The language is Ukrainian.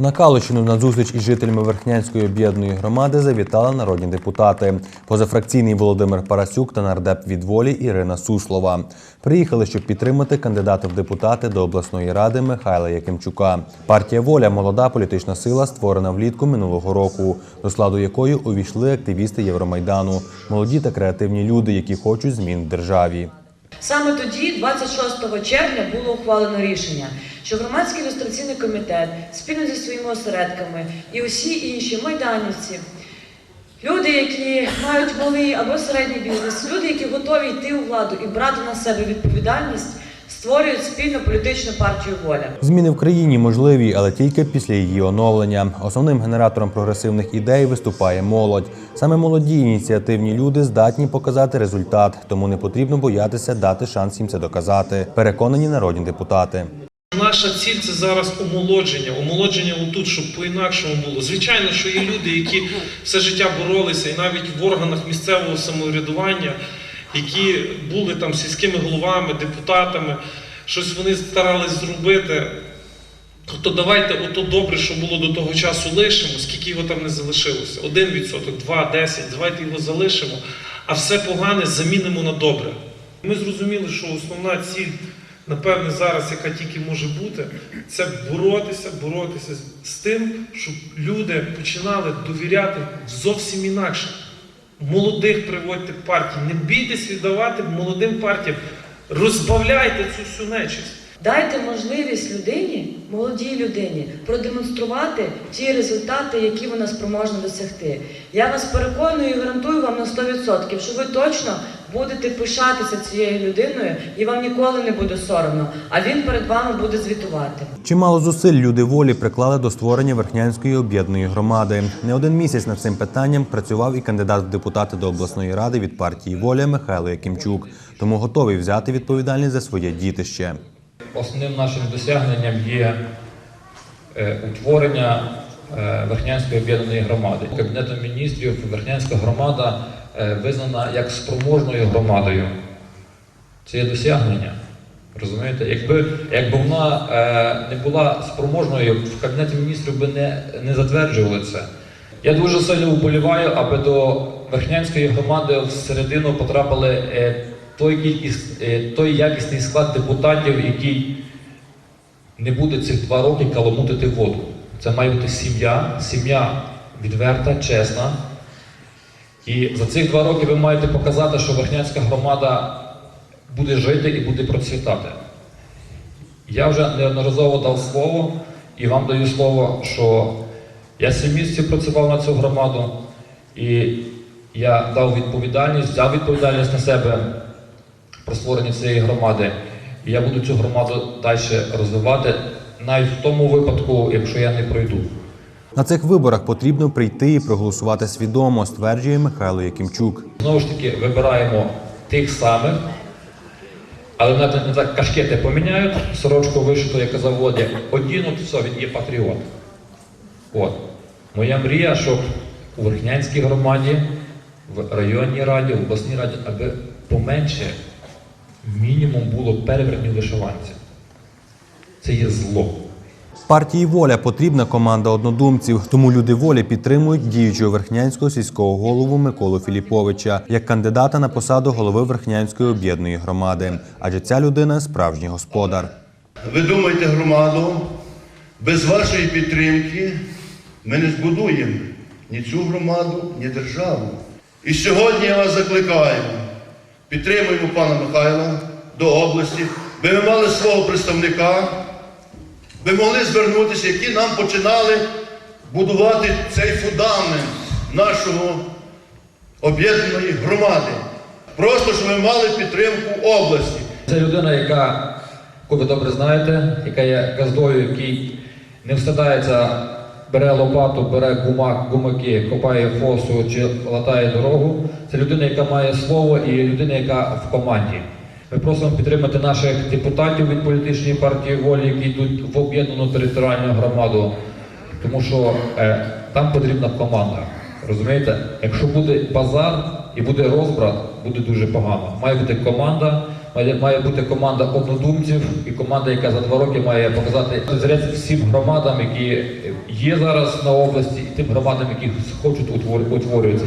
На Калищину на зустріч із жителями Верхнянської об'єднаної громади завітали народні депутати. Позафракційний Володимир Парасюк та нардеп від волі Ірина Суслова. Приїхали, щоб підтримати кандидата в депутати до обласної ради Михайла Якимчука. Партія Воля молода політична сила, створена влітку минулого року, до складу якої увійшли активісти Євромайдану, молоді та креативні люди, які хочуть змін в державі. Саме тоді, 26 червня, було ухвалено рішення, що громадський ілюстраційний комітет спільно зі своїми осередками і усі інші майданівці, люди, які мають малий або середній бізнес, люди, які готові йти у владу і брати на себе відповідальність, створюють спільну політичну партію воля. Зміни в країні можливі, але тільки після її оновлення. Основним генератором прогресивних ідей виступає молодь. Саме молоді ініціативні люди здатні показати результат, тому не потрібно боятися дати шанс їм це доказати. Переконані народні депутати. Наша ціль це зараз омолодження, омолодження отут, щоб по-інакшому було. Звичайно, що є люди, які все життя боролися, і навіть в органах місцевого самоврядування, які були там сільськими головами, депутатами, щось вони старались зробити. То давайте ото добре, що було до того часу, лишимо, скільки його там не залишилося. Один відсоток, два, десять, давайте його залишимо, а все погане замінимо на добре. Ми зрозуміли, що основна ціль, напевне, зараз, яка тільки може бути, це боротися, боротися з тим, щоб люди починали довіряти зовсім інакше. Молодих приводьте в партії. Не бійтесь віддавати молодим партіям. Розбавляйте цю всю нечисть. Дайте можливість людині, молодій людині, продемонструвати ті результати, які вона спроможна досягти. Я вас переконую і гарантую вам на 100%, що ви точно будете пишатися цією людиною і вам ніколи не буде соромно, а він перед вами буде звітувати. Чимало зусиль люди волі приклали до створення Верхнянської об'єднаної громади. Не один місяць над цим питанням працював і кандидат в депутати до обласної ради від партії Воля Михайло Якимчук, тому готовий взяти відповідальність за своє дітище. Основним нашим досягненням є е, утворення е, Верхнянської об'єднаної громади. Кабінетом міністрів Верхнянська громада визнана як спроможною громадою. Це є досягнення. Розумієте? Якби, якби вона е, не була спроможною, в Кабінеті міністрів би не, не затверджували це. Я дуже сильно вболіваю, аби до Верхнянської громади всередину потрапили е, той, кількість, е, той якісний склад депутатів, який не буде цих два роки каламутити воду. Це має бути сім'я, сім'я відверта, чесна. І за цих два роки ви маєте показати, що Верхнянська громада буде жити і буде процвітати. Я вже неодноразово дав слово і вам даю слово, що я сім місяців працював на цю громаду, і я дав відповідальність, взяв відповідальність на себе про створення цієї громади. І я буду цю громаду далі розвивати, навіть в тому випадку, якщо я не пройду. На цих виборах потрібно прийти і проголосувати свідомо, стверджує Михайло Якимчук. Знову ж таки, вибираємо тих самих, але не так кашкети поміняють, сорочку вишиту, як казав Володя, одінуть, все, він є патріот. От. Моя мрія, щоб у Верхнянській громаді, в районній раді, в обласній раді, аби поменше мінімум було перевертнів вишиванців. Це є зло. Партії Воля потрібна команда однодумців, тому люди волі підтримують діючого верхнянського сільського голову Миколу Філіповича як кандидата на посаду голови Верхнянської об'єднаної громади, адже ця людина справжній господар. Ви думаєте, громаду, без вашої підтримки ми не збудуємо ні цю громаду, ні державу. І сьогодні я вас закликаю, підтримуємо пана Михайла до області, би ми мали свого представника, би могли звернутися, які нам починали будувати цей фундамент нашого об'єднаної громади. Просто щоб ми мали підтримку області. Це людина, яка, яку ви добре знаєте, яка є газдою, який не встидається, бере лопату, бере гумак, гумаки, копає фосу чи латає дорогу. Це людина, яка має слово і людина, яка в команді. Ми просимо підтримати наших депутатів від політичної партії волі, які йдуть в об'єднану територіальну громаду, тому що е, там потрібна команда. Розумієте? Якщо буде базар і буде розбрат, буде дуже погано. Має бути команда, має, має бути команда однодумців і команда, яка за два роки має показати зрець всім громадам, які є зараз на області, і тим громадам, які хочуть утвор- утворюються.